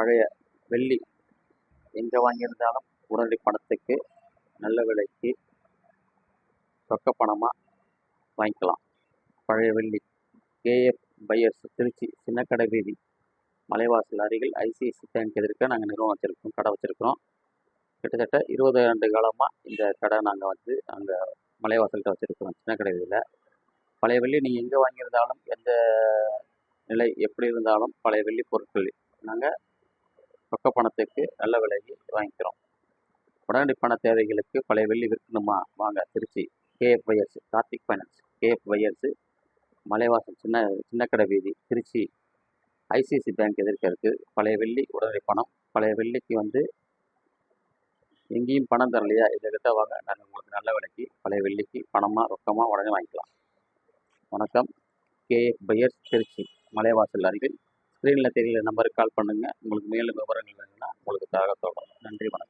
பழைய வெள்ளி எங்கே வாங்கியிருந்தாலும் உடனடி பணத்துக்கு நல்ல விலைக்கு ரொக்க பணமாக வாங்கிக்கலாம். பழைய வெள்ளி. கேஎஃப் பையர்ஸ் திருச்சி சின்னக்கடை வீதி. மலைவாசல் அருகில் ஐசிஐசி பேங்க் எதிர்க்க நாங்கள் நிறுவனம் வச்சுருக்கோம் கடை வச்சுருக்கிறோம். கிட்டத்தட்ட இருபது ஆண்டு காலமாக இந்த கடை நாங்கள் வந்து அங்கே மலைவாசல்கிட்ட வச்சுருக்கிறோம் சின்னக்கடை வீதியில். பழைய வெள்ளி நீங்கள் எங்கே வாங்கியிருந்தாலும் எந்த நிலை எப்படி இருந்தாலும் பழைய வெள்ளி பொருட்கள். நாங்கள் ரொக்க பணத்துக்கு நல்ல விலைக்கு வாங்கிக்கிறோம். உடனடி பண தேவைகளுக்கு பழைய வெள்ளி விற்கணுமா? வாங்க Trichy. K F buyers Karthik finance. K F buyers Malaivasal சின்ன சின்னக்கடை வீதி திருச்சி. ஐசிஐசி பேங்க் எதிர்க்க இருக்குது பழைய வெள்ளி உடனடி பணம். பழைய வெள்ளிக்கு வந்து எங்கேயும் பணம் தரலையா? எங்ககிட்ட வாங்க. நாங்கள் உங்களுக்கு நல்ல விலைக்கு பழைய வெள்ளிக்கு பணமாக ரொக்கமாக உடனே வாங்கிக்கலாம். வணக்கம். K F buyers Trichy. Malaivasal அருகில் ஸ்க்ரீனில் தெரியல. நம்பருக்கு கால் பண்ணுங்கள் உங்களுக்கு மேலும் விவரங்கள் வேணும்னா உங்களுக்கு தகவல் தொடரும். நன்றி வணக்கம்.